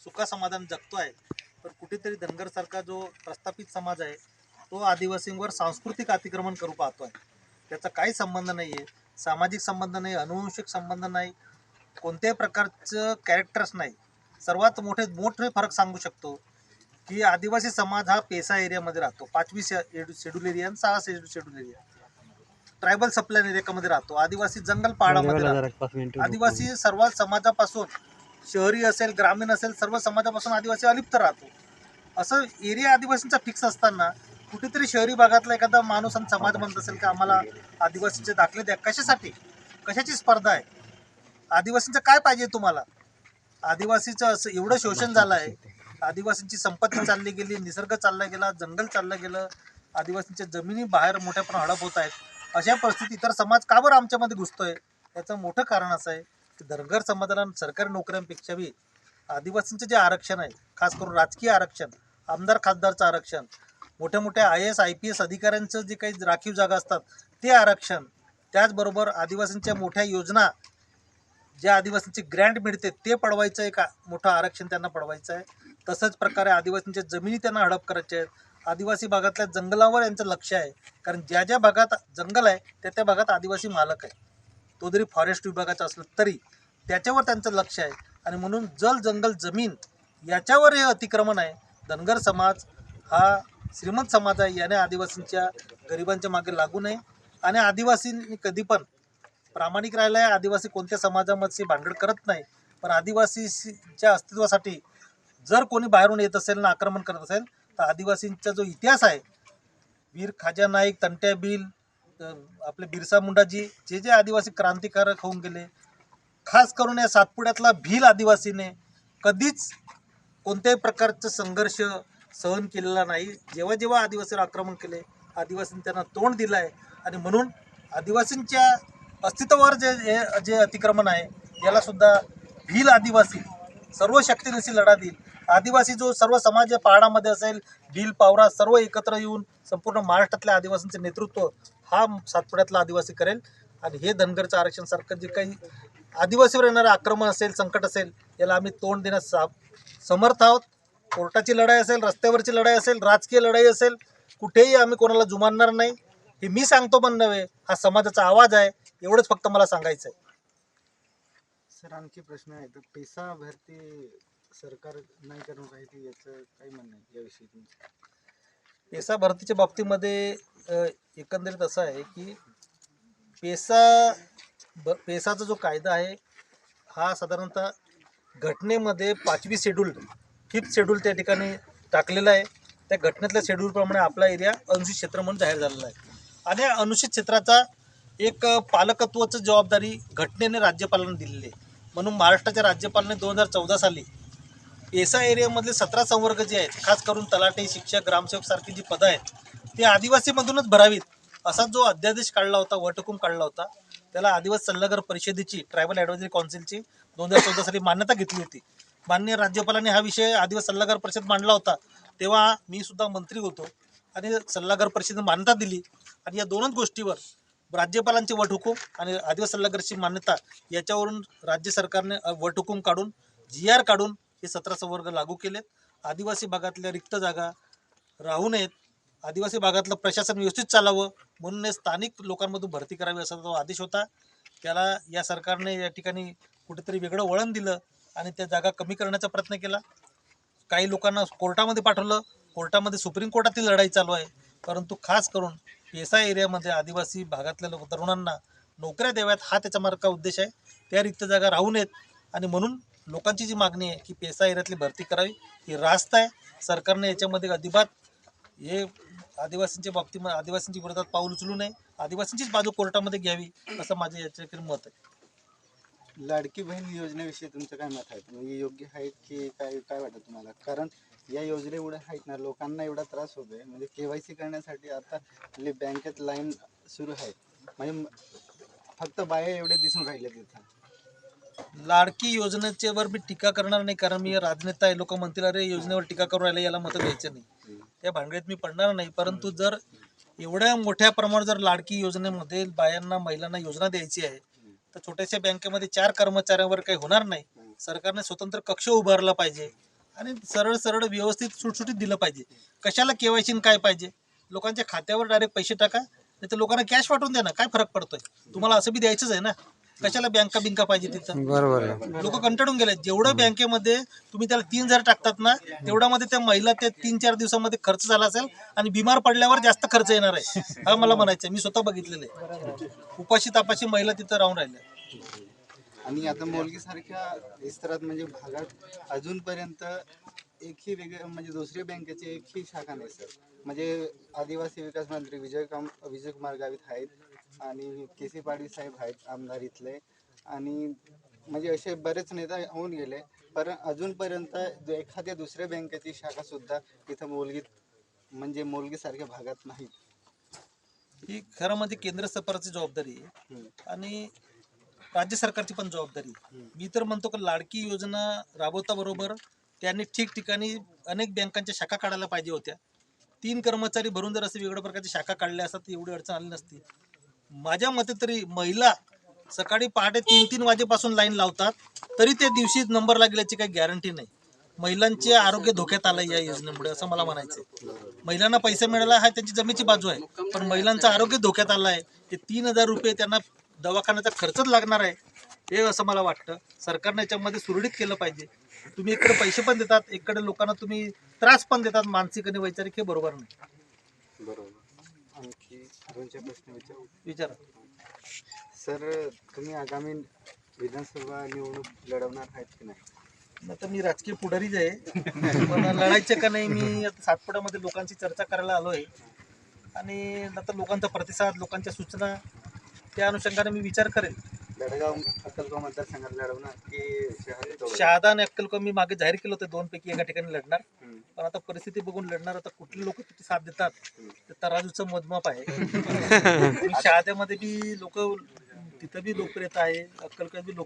सुखा समाधान जगतोय. पण कुठेतरी धनगर सारखा जो प्रस्थापित समाज आहे तो आदिवासींवर सांस्कृतिक अतिक्रमण करू पाहतोय. त्याचा काही संबंध नाही आहे सामाजिक संबंध नाही अनुवंशिक संबंध नाही कोणत्याही प्रकारचं कॅरेक्टर्स नाही. सर्वात मोठे मोठे फरक सांगू शकतो की आदिवासी समाज हा पेसा एरियामध्ये राहतो. पाचवी शेड्यूल एरिया आणि सहा शेड्यूल एरिया. ट्रायबल सप्लाय एरियामध्ये राहतो. आदिवासी जंगल पहाडामध्ये राहतो. आदिवासी सर्व समाजापासून शहरी असेल ग्रामीण असेल सर्व समाजापासून आदिवासी अलिप्त राहतो. असं एरिया आदिवासींचा फिक्स असताना कुठेतरी शहरी भागातला एखादा माणूस आणि समाज म्हणत असेल की? आम्हाला आदिवासीचे दाखले द्या. कशासाठी? कशाची स्पर्धा आहे? आदिवासींचं काय पाहिजे तुम्हाला? आदिवासीचं असं एवढं शोषण झालं आहे आदिवासींची संपत्ती चालली गेली निसर्ग चालला गेला जंगल चाललं गेलं आदिवासींच्या जमिनी बाहेर मोठ्या प्रमाणात हडप होत आहेत. अशा परिस्थितीत इतर समाज का बरं आमच्यामध्ये घुसतोय? याचं मोठं कारण असं आहे. धनगर समाजाला सरकारी नोकऱ्यांपेक्षाही आदिवासींचं जे आरक्षण आहे खास करून राजकीय आरक्षण आमदार खासदारचं आरक्षण मोठ्या मोठ्या I S I P S अधिकाऱ्यांचं जे काही राखीव जागा असतात ते आरक्षण त्याचबरोबर आदिवासींच्या मोठ्या योजना ज्या आदिवासींची ग्रँट मिळते ते पडवायचं एक मोठं आरक्षण त्यांना पडवायचं आहे. तसंच प्रकारे आदिवासींच्या जमिनी त्यांना हडप करायच्या आहेत. आदिवासी भागातल्या जंगलावर यांचं लक्ष आहे. कारण ज्या ज्या भागात जंगल आहे त्या त्या भागात आदिवासी मालक आहे. तो जरी फॉरेस्ट विभागाचा असला तरी त्याच्यावर त्यांचं लक्ष आहे. आणि म्हणून जल जंगल जमीन याच्यावर हे अतिक्रमण आहे. धनगर समाज हा श्रीमंत समाज आहे. याने आदिवासींच्या गरिबांच्या मागे लागू नये. आणि आदिवासींनी कधी पण प्रामाणिक राहिला आहे आदिवासी कोणत्या समाजामध्ये भांडण करत नाही. पण आदिवासीच्या अस्तित्वासाठी जर कोणी बाहेरून येत असेल ना आक्रमण करत असेल तर आदिवासींचा जो इतिहास आहे वीर खाजा नाईक तंट्या बिल आपले बिरसा मुंडाजी जे जे आदिवासी क्रांतिकारक होऊन गेले खास करून या सातपुड्यातला भील आदिवासीने कधीच कोणत्याही प्रकारचं संघर्ष सहन केलेला नाही. जेव्हा जेव्हा आदिवासीवर आक्रमण केले आदिवासींनी त्यांना तोंड दिलं आहे आणि म्हणून आदिवासींच्या अस्तित्वावर जे हे- जे अतिक्रमण आहे याला सुद्धा भील आदिवासी सर्व शक्तीनशी लढा देईल. आदिवासी जो सर्व समाज पहाडामध्ये असेल भील पावरा सर्व एकत्र येऊन संपूर्ण महाराष्ट्रातल्या आदिवासींचे नेतृत्व हा सातपुड्यातला आदिवासी करेल. आणि हे धनगरचं आरक्षण सारखं जे काही आदिवासीवर येणारं आक्रमण असेल संकट असेल याला आम्ही तोंड देण्यास समर्थ आहोत. कोर्टाची लढाई असेल रस्त्यावरची लढाई असेल राजकीय लढाई असेल कुठेही आम्ही कोणाला जुमानणार नाही. हे मी सांगतो पण नव्हे हा समाजाचा आवाज आहे एवढंच फक्त मला सांगायचं आहे सर आणखी प्रश्न आहे. तर पैसा भरती सरकार नाही करून राहिली याचं काही म्हणणं आहे याविषयी तुमचं? पेसा भरतीच्या बाबतीमध्ये एकंदरीत असं आहे की पेसा ब पेसाचा जो कायदा आहे हा साधारणतः घटनेमध्ये पाचवी शेड्यूल फिफ्थ शेड्यूल त्या ठिकाणी टाकलेला आहे. त्या घटनेतल्या शेड्यूलप्रमाणे आपला एरिया अनुसूचित क्षेत्र म्हणून जाहीर झालेला आहे. आणि या अनुसूचित क्षेत्राचा एक पालकत्वाचं जबाबदारी घटनेने राज्यपालांना दिलेली आहे. म्हणून महाराष्ट्राच्या राज्यपालाने दोन हजार चौदा साली पेसा एरियामधले सतरा संवर्ग जे आहेत खास करून तलाटे शिक्षक ग्रामसेवक सारखी जी पदं आहेत ते आदिवासीमधूनच भरावीत. असा जो अध्यादेश काढला होता वटहुकूम काढला होता त्याला आदिवासी सल्लागार परिषदेची ट्रायबल ॲडव्हायझरी काउन्सिलची दोन हजार चौदा साली मान्यता घेतली होती. माननीय राज्यपालांनी हा विषय आदिवासी सल्लागार परिषद मांडला होता तेव्हा मी सुद्धा मंत्री होतो आणि सल्लागार परिषदेने मान्यता दिली. आणि या दोनच गोष्टीवर राज्यपालांची वटहुकूम आणि आदिवासी सल्लागारची मान्यता याच्यावरून राज्य सरकारने वटहुकूम काढून जी आर काढून हे सतरा संवर्ग लागू केलेत. आदिवासी भागातल्या रिक्त जागा राहू नयेत आदिवासी भागातलं प्रशासन व्यवस्थित चालावं म्हणून हे स्थानिक लोकांमधून भरती करावी असा जो आदेश होता. त्याला या सरकारने या ठिकाणी कुठेतरी वेगळं वळण दिलं आणि त्या जागा कमी करण्याचा प्रयत्न केला. काही लोकांना कोर्टामध्ये पाठवलं. कोर्टामध्ये सुप्रीम कोर्टातील लढाई चालू आहे. परंतु खास करून पेसा एरियामध्ये आदिवासी भागातल्या लोक तरुणांना नोकऱ्या द्याव्यात हा त्याचा मार्ग उद्देश आहे. त्या रिक्त जागा राहू नयेत आणि म्हणून लोकांची जी मागणी आहे की पेसा एरियातली भरती करावी ही रास्त आहे. सरकारने याच्यामध्ये अजिबात हे आदिवासींच्या बाबतीमध्ये आदिवासींच्या विरोधात पाऊल उचलू नये. आदिवासींचीच बाजू कोर्टामध्ये घ्यावी असं माझं याच्याकडे मत आहे. लाडकी बहीण योजनेविषयी तुमचं काय मत आहे? म्हणजे योग्य आहे की काय काय वाटतं तुम्हाला? कारण या योजने एवढ्या आहेत ना लोकांना एवढा त्रास होतोय. म्हणजे केवायसी करण्यासाठी आता बँकेत लाईन सुरू आहे. म्हणजे फक्त बाया एवढे दिसून राहिले तिथं लाडकी योजनेच्यावर मी टीका करणार नाही कारण मी राजनेता आहे. लोक म्हणतील अरे योजनेवर टीका करून राहिले याला मतं द्यायचं नाही. त्या भानगडीत मी पडणार नाही. परंतु जर एवढ्या मोठ्या प्रमाणात जर लाडकी योजनेमध्ये बायांना महिलांना योजना द्यायची आहे तर छोट्याशा बँकेमध्ये चार कर्मचाऱ्यांवर काही होणार नाही. सरकारने स्वतंत्र कक्ष उभारला पाहिजे आणि सरळ सरळ व्यवस्थित सुटसुटीत दिलं पाहिजे. कशाला केवायसी काय पाहिजे? लोकांच्या खात्यावर डायरेक्ट पैसे टाका नाही तर लोकांना कॅश वाटून द्या ना. काय फरक पडतोय? तुम्हाला असं बी द्यायचंच आहे ना. कशाला बँका बिंका पाहिजे तिथं? बरोबर आहे. लोक कंटाळून गेले जेवढं बँकेमध्ये तुम्ही त्याला तीन हजार टाकतात ना तेवढ्यामध्ये त्या महिला त्या तीन चार दिवसामध्ये खर्च झाला असेल आणि बिमार पडल्यावर जास्त खर्च येणार आहे. हा मला म्हणायचं आहे. मी स्वतः बघितलेलं आहे. उपाशी तापाशी महिला तिथं राहून राहिल्या. आणि आता मोलगी सारख्या विस्तारात म्हणजे भागात अजूनपर्यंत एकही वेगळ्या म्हणजे दुसऱ्या बँकेची एकही शाखा नाही सर म्हणजे आदिवासी विकास मंत्री विजय काम विजय कुमार गावित आहेत. आणि के सी पाटील साहेब आहेत आमदार इथले. आणि म्हणजे असे बरेच नेता होऊन गेले. पण अजूनपर्यंत जो एखाद्या दुसऱ्या बँकेची शाखा सुद्धा इथं मोलगीत म्हणजे मोलगीसारख्या भागात नाही. ही खरं म्हणजे केंद्र सरकारची जबाबदारी आहे. आणि राज्य सरकारची पण जबाबदारी. मी तर म्हणतो की लाडकी योजना राबवता बरोबर त्यांनी ठिकठिकाणी अनेक बँकांच्या शाखा काढायला पाहिजे होत्या. तीन कर्मचारी भरून जर असे वेगवेगळ्या प्रकारच्या शाखा काढल्या असतात एवढी अडचण आली नसती. माझ्या मते तरी महिला सकाळी पहाटे तीन तीन वाजेपासून लाईन लावतात तरी त्या दिवशी नंबर लागल्याची काही गॅरंटी नाही. महिलांचे आरोग्य धोक्यात आलं या योजनेमुळे असं मला म्हणायचं महिलांना पैसा मिळाला हा त्यांची जमेची बाजू आहे पण महिलांचं आरोग्य धोक्यात आलं आहे ते तीन हजार रुपये त्यांना दवाखान्याचा खर्चच लागणार आहे हे असं मला वाटतं. सरकारने याच्यामध्ये सुरळीत केलं पाहिजे. तुम्ही इकडे पैसे पण देतात इकडे लोकांना तुम्ही त्रास पण देतात मानसिक आणि वैचारिक हे बरोबर नाही. बरोबर. आणखी दोन चार प्रश्न विचारू? विचारा. सर तुम्ही आगामी विधानसभा निवडणूक लढवणार आहेत की नाही? आता मी राजकीय पुढारीच आहे पण लढायचं का नाही मी आता सातपुड्यामध्ये लोकांची चर्चा करायला आलो आहे आणि नंतर लोकांचा प्रतिसाद लोकांच्या सूचना त्या अनुषंगाने मी विचार करेन लढगाव अक्कलगाव मतदारसंघात लढवणार की शहादा आणि अक्कलकोट मी मागे जाहीर केलं होतं दोन पैकी एका ठिकाणी लढणार. पण आता परिस्थिती बघून लढणार आता कुठले लोक किती साथ देतात ते तराजूचं मोजमाप आहे. शहाद्यामध्ये बी लोक तिथं बी लोकप्रियता आहे अक्कलकोट बी लोक